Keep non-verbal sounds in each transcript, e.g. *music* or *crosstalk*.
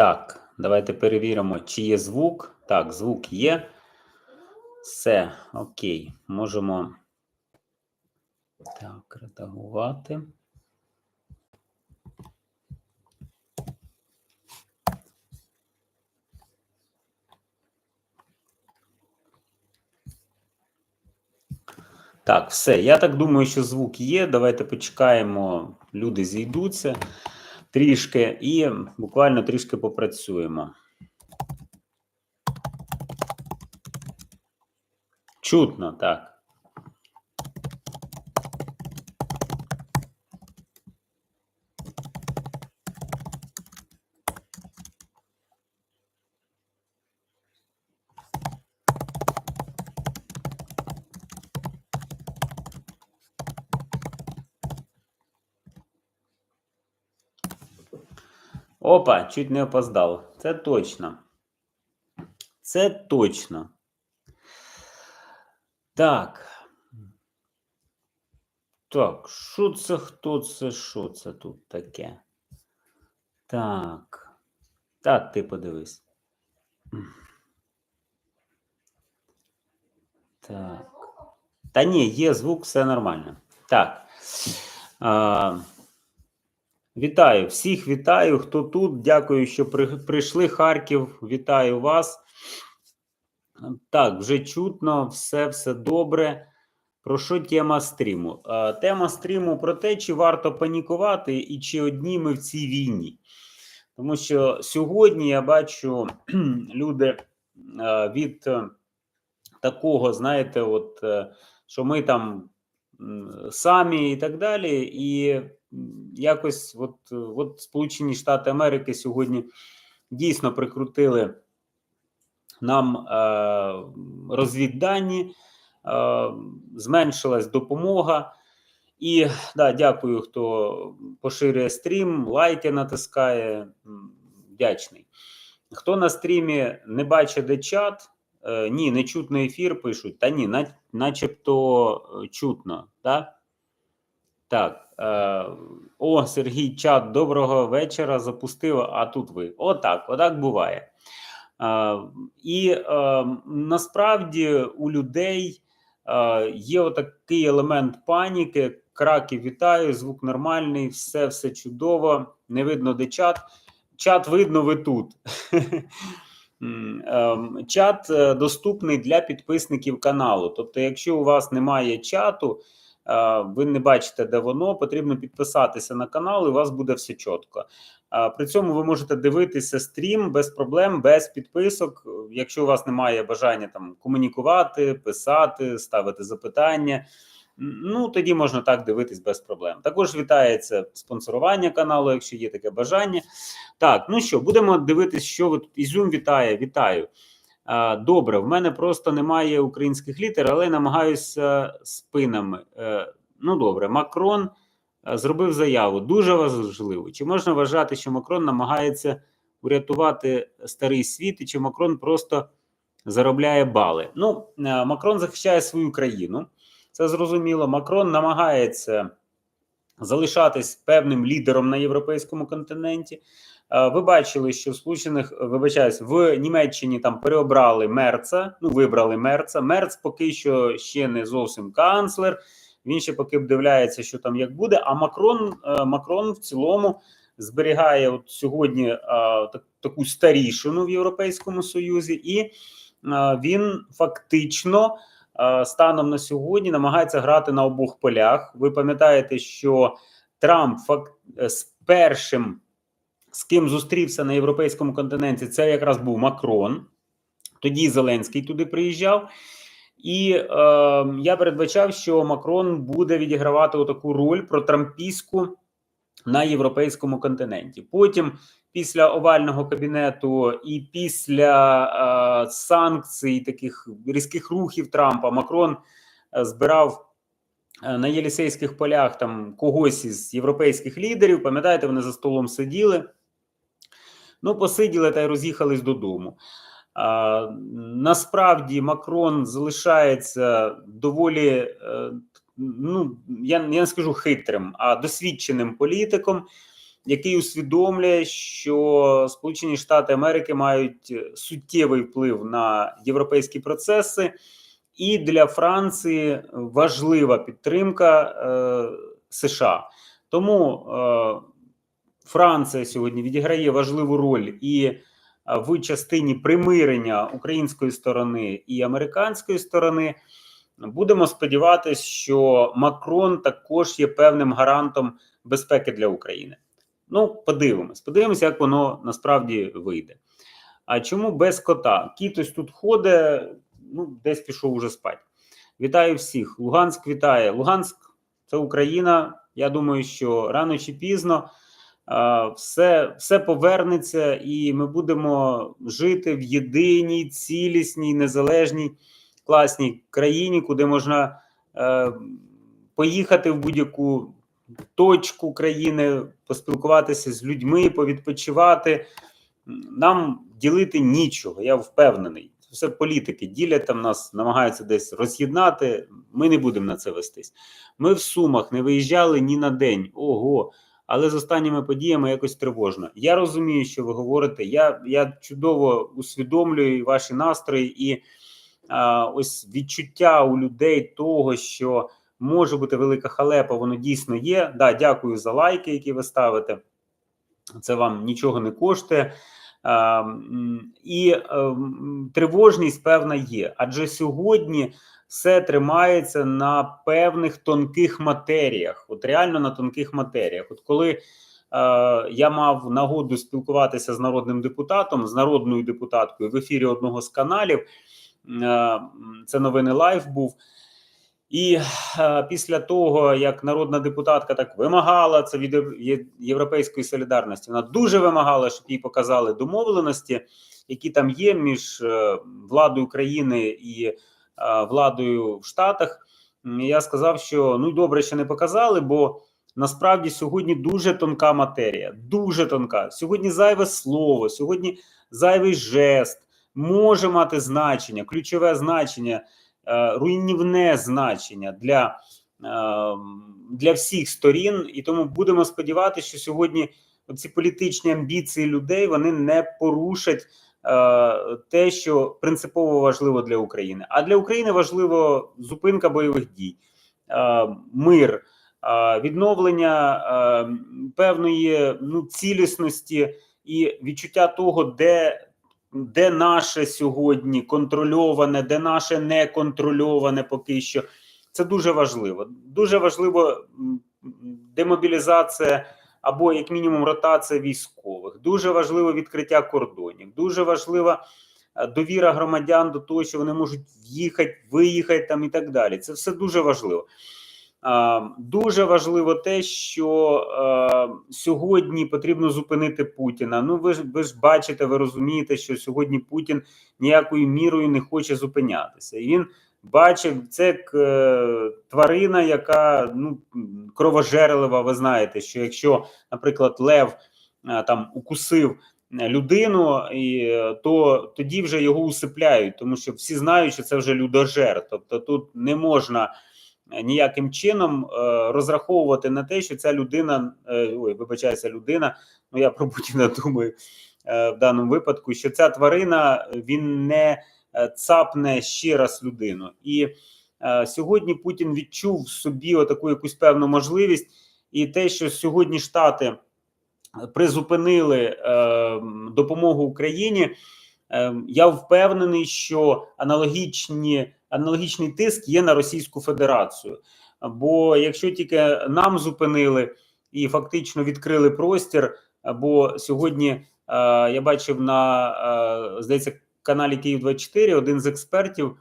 Так, давайте перевіримо, чи є звук. Так, звук є. Все, окей. Можемо так, редагувати. Так, все. Я так думаю, що звук є. Давайте почекаємо, люди зійдуться трішки і буквально трішки попрацюємо. Чутно, так. Опа, чуть не опоздав. Це точно. Це точно. Так. Так, що це, хто це, що це тут таке? Так. Так, ти подивись. Так. Та ні, є звук, все нормально. Так. А, вітаю, всіх вітаю, хто тут. Дякую, що при, прийшли. Харків, вітаю вас. Так, вже чутно, все, все добре. Про що тема стріму? А, Тема стріму про те, чи варто панікувати і чи одні ми в цій війні. Тому що сьогодні я бачу *clears throat* люди від е, такого, знаєте, от е, що ми там самі і так далі, і якось от, от Сполучені Штати Америки сьогодні дійсно прикрутили нам е, розвіддані, е, зменшилась допомога. І да, дякую, хто поширює стрім, лайки натискає. Вдячний. Хто на стрімі не бачить, де чат, е, ні, не чутно ефір пишуть. Та ні, на- начебто е, чутно. Да? Так. Е, о, Сергій чат, доброго вечора. Запустив, а тут ви. Отак, отак буває. Е, і е, насправді у людей є отакий елемент паніки. Краків вітаю, звук нормальний, все, все чудово. Не видно, де чат. Чат видно, ви тут. *laughs* Ем, Чат доступний для підписників каналу. Тобто, якщо у вас немає чату, ви не бачите, де воно, потрібно підписатися на канал, і у вас буде все чітко. При цьому ви можете дивитися стрім без проблем, без підписок. Якщо у вас немає бажання там комунікувати, писати, ставити запитання. Ну тоді можна так дивитись без проблем. Також вітається спонсорування каналу, якщо є таке бажання. Так, ну що, будемо дивитись, що ви тут. Ізюм вітає, вітаю. А, Добре, в мене просто немає українських літер, але намагаюся спинами. Е, Ну добре, Макрон е, зробив заяву. Дуже важливо. Чи можна вважати, що Макрон намагається урятувати старий світ, і чи Макрон просто заробляє бали? Ну, е, Макрон захищає свою країну. Це зрозуміло. Макрон намагається залишатись певним лідером на європейському континенті. Е, Ви бачили, що в Сполучених вибачаюсь, в Німеччині там переобрали Мерца. Ну, вибрали Мерца. Мерц поки що ще не зовсім канцлер. Він ще поки вдивляється, що там як буде. А Макрон е, Макрон в цілому зберігає от сьогодні е, таку старішину в Європейському Союзі, і е, він фактично е, станом на сьогодні намагається грати на обох полях. Ви пам'ятаєте, що Трамп факт е, з першим, з ким зустрівся на європейському континенті, це якраз був Макрон. Тоді Зеленський туди приїжджав. І е, я передбачав, що Макрон буде відігравати таку роль протрампійську на європейському континенті. Потім, після овального кабінету і після е, санкцій, таких різких рухів Трампа, Макрон е, збирав е, на Єлісейських полях там когось із європейських лідерів. Пам'ятаєте, вони за столом сиділи. Ну, посиділи та й роз'їхались додому. А, насправді Макрон залишається доволі, е, ну я, я не скажу хитрим, а досвідченим політиком. який усвідомлює, що Сполучені Штати Америки мають суттєвий вплив на європейські процеси, і для Франції важлива підтримка е, США. Тому е, Франція сьогодні відіграє важливу роль і е, в частині примирення української сторони і американської сторони. Будемо сподіватися, що Макрон також є певним гарантом безпеки для України. Ну, подивимось, подивимося, як воно насправді вийде. А чому без кота? Кіт ось тут ходить, ну, десь пішов уже спати. Вітаю всіх. Луганськ вітає. Луганськ це Україна. Я думаю, що рано чи пізно все, все повернеться, і ми будемо жити в єдиній, цілісній, незалежній, класній країні, куди можна е, поїхати в будь-яку точку країни, поспілкуватися з людьми, повідпочивати. Нам ділити нічого, я впевнений. Все політики ділять там нас, намагаються десь роз'єднати. Ми не будемо на це вестись. Ми в Сумах не виїжджали ні на день. Ого. Але з останніми подіями якось тривожно. Я розумію, що ви говорите. Я я чудово усвідомлюю ваші настрої і а, ось відчуття у людей того, що може бути велика халепа, воно дійсно є. Да, дякую за лайки, які ви ставите. Це вам нічого не коштує. А, і а, тривожність певна є. Адже сьогодні все тримається на певних тонких матеріях, от реально на тонких матеріях. От коли е, я мав нагоду спілкуватися з народним депутатом, з народною депутаткою в ефірі одного з каналів, е, це новини Лайф був. І е, після того, як народна депутатка так вимагала це від Європейської солідарності, вона дуже вимагала, щоб їй показали домовленості, які там є між е, владою країни і владою в Штатах. Я сказав, що ну добре, що не показали, бо насправді сьогодні дуже тонка матерія, дуже тонка. Сьогодні зайве слово, сьогодні зайвий жест може мати значення, ключове значення. Е, руйнівне значення для е, для всіх сторін, і тому будемо сподіватися, що сьогодні ці політичні амбіції людей вони не порушать е, те, що принципово важливо для України. А для України важливо зупинка бойових дій, мир, відновлення певної ну, цілісності і відчуття того, де де наше сьогодні контрольоване, де наше не контрольоване поки що. Це дуже важливо. Дуже важливо демобілізація або, як мінімум, ротація військових. Дуже важливо відкриття кордонів. Дуже важлива е, довіра громадян до того, що вони можуть в'їхати, виїхати там і так далі. Це все дуже важливо. Дуже важливо те, що сьогодні потрібно зупинити Путіна. Ну, ви ж ви ж бачите, ви розумієте, що сьогодні Путін ніякою мірою не хоче зупинятися. І він бачив це е, тварина, яка ну кровожерлива. Ви знаєте, що якщо, наприклад, Лев е, там укусив людину, і то тоді вже його усипляють, тому що всі знають, що це вже людожер. Тобто тут не можна ніяким чином е, розраховувати на те, що ця людина, е, ой, вибачається, людина. Ну я про Путіна *laughs* думаю е, в даному випадку, що ця тварина він не цапне ще раз людину. І сьогодні Путін відчув в собі отаку якусь певну можливість, і те, що сьогодні Штати призупинили допомогу Україні. Я впевнений, що аналогічні аналогічний тиск є на Російську Федерацію. Бо якщо тільки нам зупинили і фактично відкрили простір, бо сьогодні е, я бачив на е, здається каналі Київ 24 один з експертів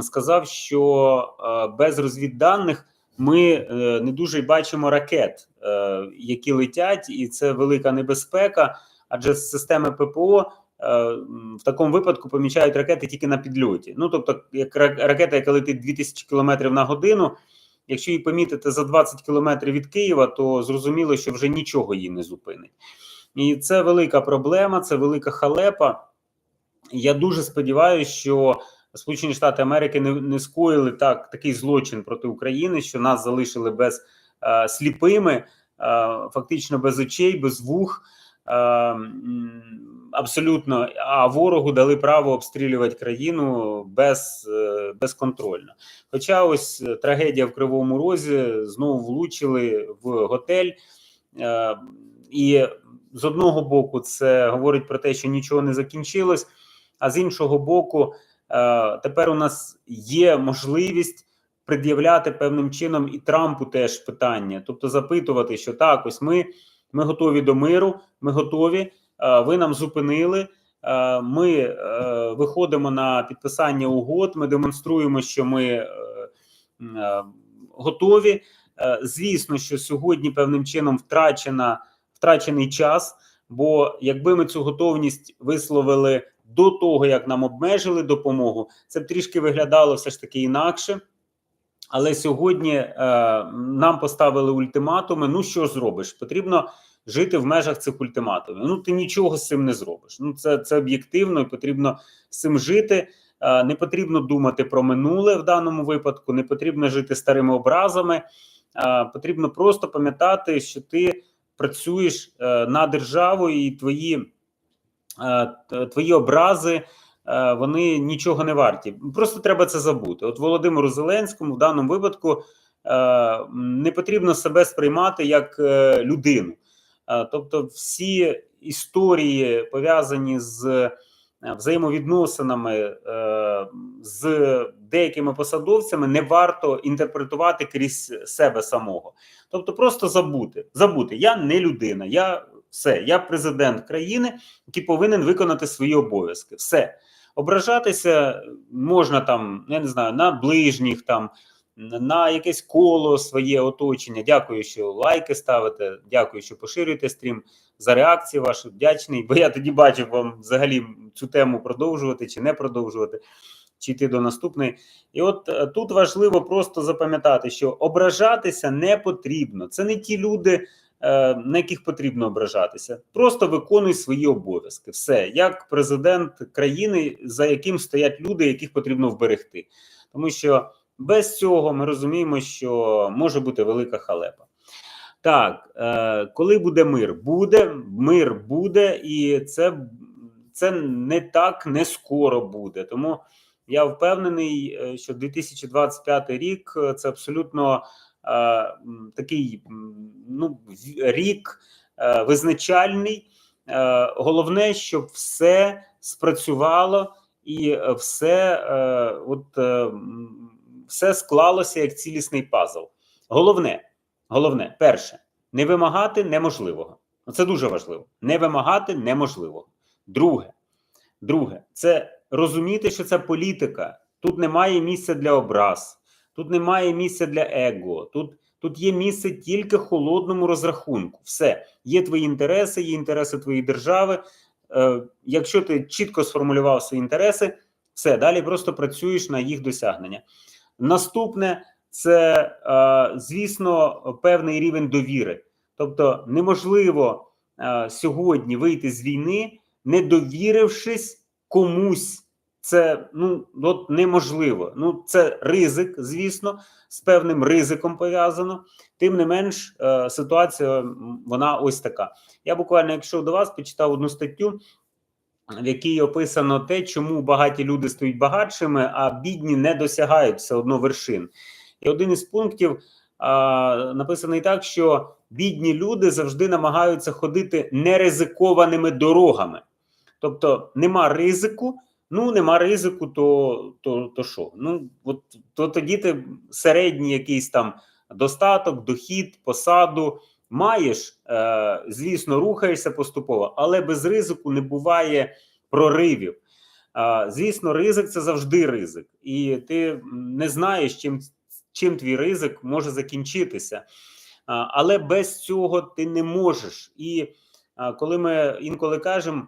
сказав, що е, без розвідданих ми е, не дуже бачимо ракет, е, які летять, і це велика небезпека, адже системи ППО. В такому випадку помічають ракети тільки на підльоті. Ну тобто, як ракета, яка летить 2000 км на годину. Якщо її помітити за 20 кілометрів від Києва, то зрозуміло, що вже нічого її не зупинить. І це велика проблема, це велика халепа. Я дуже сподіваюся, що Сполучені Штати Америки не не скоїли так такий злочин проти України, що нас залишили без е, сліпими. фактично без очей, без вух. е, Абсолютно, а ворогу дали право обстрілювати країну без, е, безконтрольно. Хоча ось е, трагедія в Кривому Розі знову влучили в готель, е, і з одного боку це говорить про те, що нічого не закінчилось, а з іншого боку, е, тепер у нас є можливість пред'являти певним чином і Трампу теж питання, тобто запитувати, що так, ось ми, ми готові до миру, ми готові. е, Ви нам зупинили. е, Ми виходимо на підписання угод. Ми демонструємо, що ми готові. Звісно, що сьогодні певним чином втрачена втрачений час. Бо якби ми цю готовність висловили до того, як нам обмежили допомогу, це б трішки виглядало все ж таки інакше. Але сьогодні е, нам поставили ультиматуми. Ну що зробиш? Потрібно жити в межах цих ультиматумів. Ну ти нічого з цим не зробиш. Ну це, це об'єктивно і потрібно з цим жити. Е, не потрібно думати про минуле в даному випадку, не потрібно жити старими образами. Е, потрібно просто пам'ятати, що ти працюєш е, на державу, і твої, твої образи е, вони нічого не варті. Просто треба це забути. От Володимиру Зеленському в даному випадку е, не потрібно себе сприймати як е, людину. Е, Тобто, всі історії пов'язані з е, взаємовідносинами е, з деякими посадовцями не варто інтерпретувати крізь себе самого. Тобто, просто забути. Забути, я не людина, я все, я президент країни, який повинен виконати свої обов'язки. Все. Ображатися можна там, я не знаю, на ближніх там. На якесь коло своє оточення. Дякую, що лайки ставите. Дякую, що поширюєте стрім за реакції ваші. Вдячний, бо я тоді бачив вам взагалі цю тему продовжувати чи не продовжувати, чи йти до наступної. І от е, тут важливо просто запам'ятати, що ображатися не потрібно. Це не ті люди, на яких потрібно ображатися. Просто виконуй свої обов'язки. Все, як президент країни, за яким стоять люди, яких потрібно вберегти. Тому що без цього ми розуміємо, що може бути велика халепа. Так, е, коли буде мир? Буде, мир буде, і це, це не так не скоро буде. Тому я впевнений, е, що 2025 рік е, це абсолютно е, такий ну, рік е, визначальний. Е, головне, щоб все спрацювало і е, все, е, от, е, все склалося як цілісний пазл. Головне, головне, перше, не вимагати неможливого. Це дуже важливо. Не вимагати неможливого. Друге, друге, це розуміти, що це політика. Тут немає місця для образ, тут немає місця для его. Тут, тут є місце тільки холодному розрахунку. Все, є твої інтереси, є інтереси твоєї держави. Е, якщо ти чітко сформулював свої інтереси, все далі просто працюєш на їх досягнення. Наступне це, е, звісно, певний рівень довіри. Тобто, неможливо е, сьогодні вийти з війни, не довірившись комусь. Це ну от неможливо. Ну це ризик, звісно, з певним ризиком пов'язано. Тим не менш, е, ситуація вона ось така. Я буквально, якщо до вас почитав одну статтю, в якій описано те, чому багаті люди стають багатшими, а бідні не досягають все одно вершин. І один із пунктів а, написаний так, що бідні люди завжди намагаються ходити неризикованими дорогами. Тобто нема ризику. Ну, нема ризику, то то, то що? Ну, от то тоді ти середній якийсь там достаток, дохід, посаду маєш, е, звісно, рухаєшся поступово, але без ризику не буває проривів. Е, звісно, ризик це завжди ризик, і ти не знаєш, чим, чим твій ризик може закінчитися. Е, але без цього ти не можеш. І е, коли ми інколи кажемо,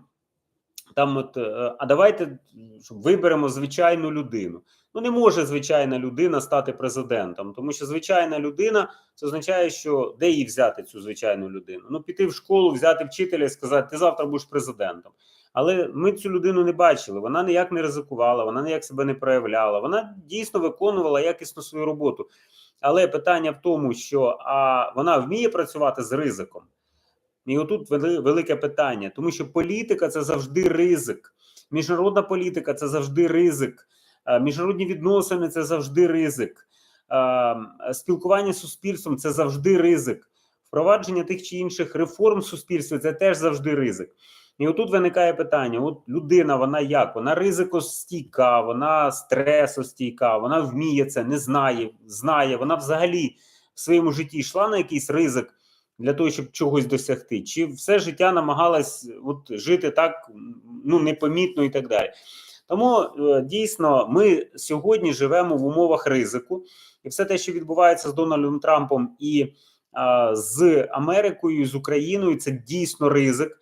там от, е, а давайте щоб виберемо звичайну людину. Ну, не може звичайна людина стати президентом, тому що звичайна людина це означає, що де їй взяти цю звичайну людину? Ну, піти в школу, взяти вчителя і сказати, ти завтра будеш президентом. Але ми цю людину не бачили. Вона ніяк не ризикувала, вона ніяк себе не проявляла. Вона дійсно виконувала якісно свою роботу. Але питання в тому, що а вона вміє працювати з ризиком. І отут велике питання, тому що політика це завжди ризик. Міжнародна політика це завжди ризик. Е, Міжнародні відносини це завжди ризик. Е, Спілкування з суспільством це завжди ризик. Впровадження тих чи інших реформ в суспільстві це теж завжди ризик. І отут виникає питання: от людина, вона як? Вона ризикостійка, вона стресостійка, вона вміє це, не знає, знає. Вона взагалі в своєму житті йшла на якийсь ризик для того, щоб чогось досягти, чи все життя намагалась от, жити так ну непомітно і так далі. Тому е, дійсно ми сьогодні живемо в умовах ризику, і все те, що відбувається з Дональдом Трампом і а, з Америкою, з Україною, це дійсно ризик.